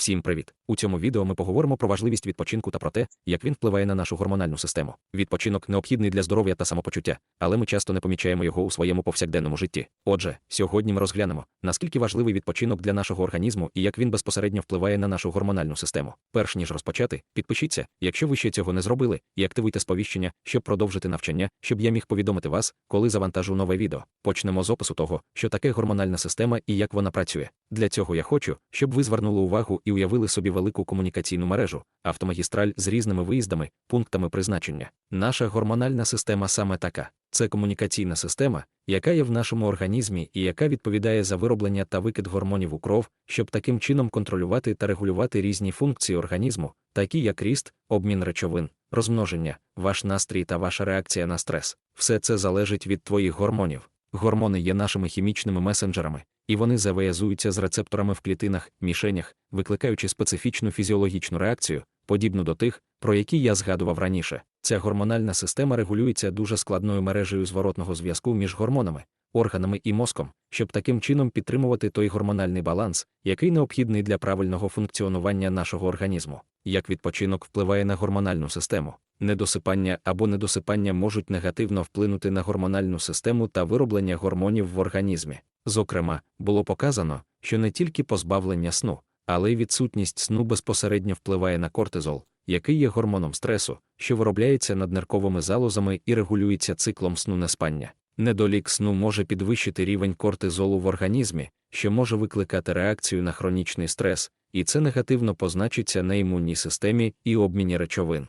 Всім привіт! У цьому відео ми поговоримо про важливість відпочинку та про те, як він впливає на нашу гормональну систему. Відпочинок необхідний для здоров'я та самопочуття, але ми часто не помічаємо його у своєму повсякденному житті. Отже, сьогодні ми розглянемо, наскільки важливий відпочинок для нашого організму і як він безпосередньо впливає на нашу гормональну систему. Перш ніж розпочати, підпишіться, якщо ви ще цього не зробили, і активуйте сповіщення, щоб продовжити навчання, щоб я міг повідомити вас, коли завантажу нове відео. Почнемо з опису того, що таке гормональна система і як вона працює. Для цього я хочу, щоб ви звернули увагу і уявили собі велику комунікаційну мережу, автомагістраль з різними виїздами, пунктами призначення. Наша гормональна система саме така. Це комунікаційна система, яка є в нашому організмі і яка відповідає за вироблення та викид гормонів у кров, щоб таким чином контролювати та регулювати різні функції організму, такі як ріст, обмін речовин, розмноження, ваш настрій та ваша реакція на стрес. Все це залежить від твоїх гормонів. Гормони є нашими хімічними месенджерами, і вони завиязуються з рецепторами в клітинах, мішенях, викликаючи специфічну фізіологічну реакцію, подібну до тих, про які я згадував раніше. Ця гормональна система регулюється дуже складною мережею зворотного зв'язку між гормонами, органами і мозком, щоб таким чином підтримувати той гормональний баланс, який необхідний для правильного функціонування нашого організму. Як відпочинок впливає на гормональну систему. Недосипання або недосипання можуть негативно вплинути на гормональну систему та вироблення гормонів в організмі. Зокрема, було показано, що не тільки позбавлення сну, але й відсутність сну безпосередньо впливає на кортизол, який є гормоном стресу, що виробляється над нерковими залозами і регулюється циклом сну неспання. Недолік сну може підвищити рівень кортизолу в організмі, що може викликати реакцію на хронічний стрес, і це негативно позначиться на імунній системі і обміні речовин.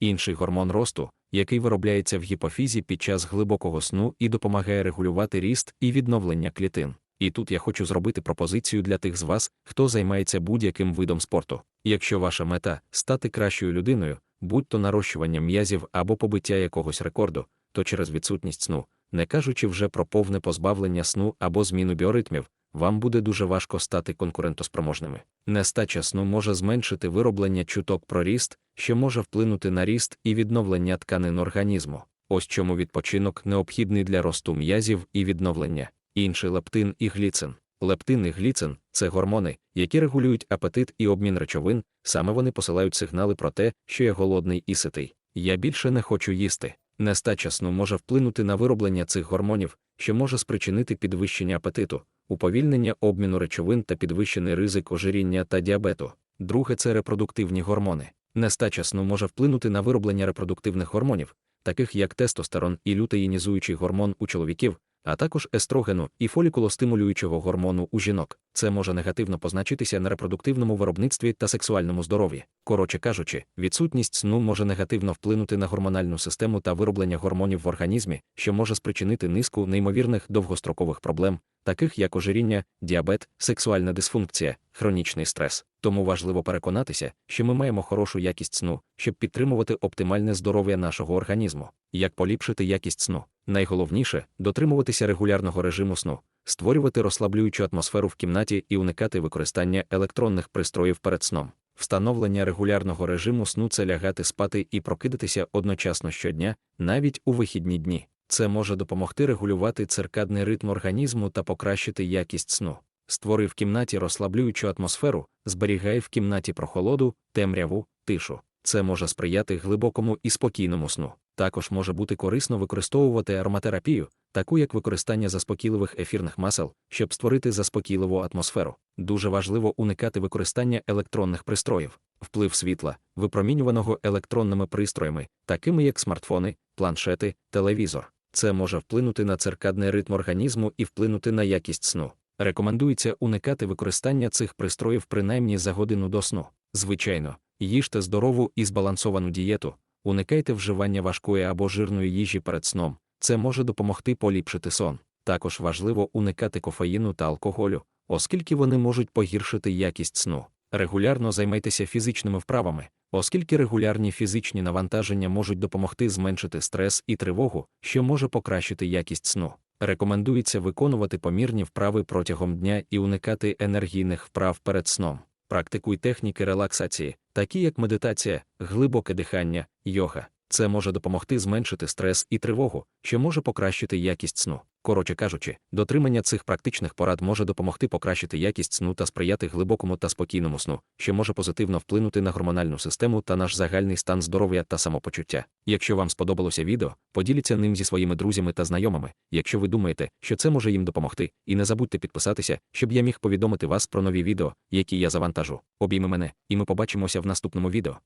Інший гормон росту, який виробляється в гіпофізі під час глибокого сну і допомагає регулювати ріст і відновлення клітин. І тут я хочу зробити пропозицію для тих з вас, хто займається будь-яким видом спорту. Якщо ваша мета стати кращою людиною, будь то нарощування м'язів або побиття якогось рекорду, то через відсутність сну, не кажучи вже про повне позбавлення сну або зміну біоритмів, вам буде дуже важко стати конкурентоспроможними. Нестача сну може зменшити вироблення чуток про ріст, що може вплинути на ріст і відновлення тканин організму. Ось чому відпочинок необхідний для росту м'язів і відновлення. Інший лептин і гліцин. Лептин і гліцин це гормони, які регулюють апетит і обмін речовин, саме вони посилають сигнали про те, що я голодний і ситий. Я більше не хочу їсти. Нестача сну може вплинути на вироблення цих гормонів, що може спричинити підвищення апетиту, уповільнення обміну речовин та підвищений ризик ожиріння та діабету. Друге це репродуктивні гормони. Нестача сну може вплинути на вироблення репродуктивних гормонів, таких як тестостерон і лютеїнізуючий гормон у чоловіків, а також естрогену і фолікулостимулюючого гормону у жінок. Це може негативно позначитися на репродуктивному виробництві та сексуальному здоров'ї. Коротше кажучи, відсутність сну може негативно вплинути на гормональну систему та вироблення гормонів в організмі, що може спричинити низку неймовірних довгострокових проблем, таких як ожиріння, діабет, сексуальна дисфункція, хронічний стрес. Тому важливо переконатися, що ми маємо хорошу якість сну, щоб підтримувати оптимальне здоров'я нашого організму. Як поліпшити якість сну? Найголовніше дотримуватися регулярного режиму сну, створювати розслаблюючу атмосферу в кімнаті і уникати використання електронних пристроїв перед сном. Встановлення регулярного режиму сну це лягати спати і прокидатися одночасно щодня, навіть у вихідні дні. Це може допомогти регулювати циркадний ритм організму та покращити якість сну. Створи в кімнаті розслаблюючу атмосферу, зберігай в кімнаті прохолоду, темряву, тишу. Це може сприяти глибокому і спокійному сну. Також може бути корисно використовувати ароматерапію, таку як використання заспокійливих ефірних масел, щоб створити заспокійливу атмосферу. Дуже важливо уникати використання електронних пристроїв, вплив світла, випромінюваного електронними пристроями, такими як смартфони, планшети, телевізор. Це може вплинути на циркадний ритм організму і вплинути на якість сну. Рекомендується уникати використання цих пристроїв принаймні за годину до сну. Звичайно, їжте здорову і збалансовану дієту, уникайте вживання важкої або жирної їжі перед сном. Це може допомогти поліпшити сон. Також важливо уникати кофеїну та алкоголю, оскільки вони можуть погіршити якість сну. Регулярно займайтеся фізичними вправами, оскільки регулярні фізичні навантаження можуть допомогти зменшити стрес і тривогу, що може покращити якість сну. Рекомендується виконувати помірні вправи протягом дня і уникати енергійних вправ перед сном. Практикуй техніки релаксації, такі як медитація, глибоке дихання, йога. Це може допомогти зменшити стрес і тривогу, що може покращити якість сну. Коротше кажучи, дотримання цих практичних порад може допомогти покращити якість сну та сприяти глибокому та спокійному сну, що може позитивно вплинути на гормональну систему та наш загальний стан здоров'я та самопочуття. Якщо вам сподобалося відео, поділіться ним зі своїми друзями та знайомими, якщо ви думаєте, що це може їм допомогти, і не забудьте підписатися, щоб я міг повідомити вас про нові відео, які я завантажу. Обійми мене, і ми побачимося в наступному відео.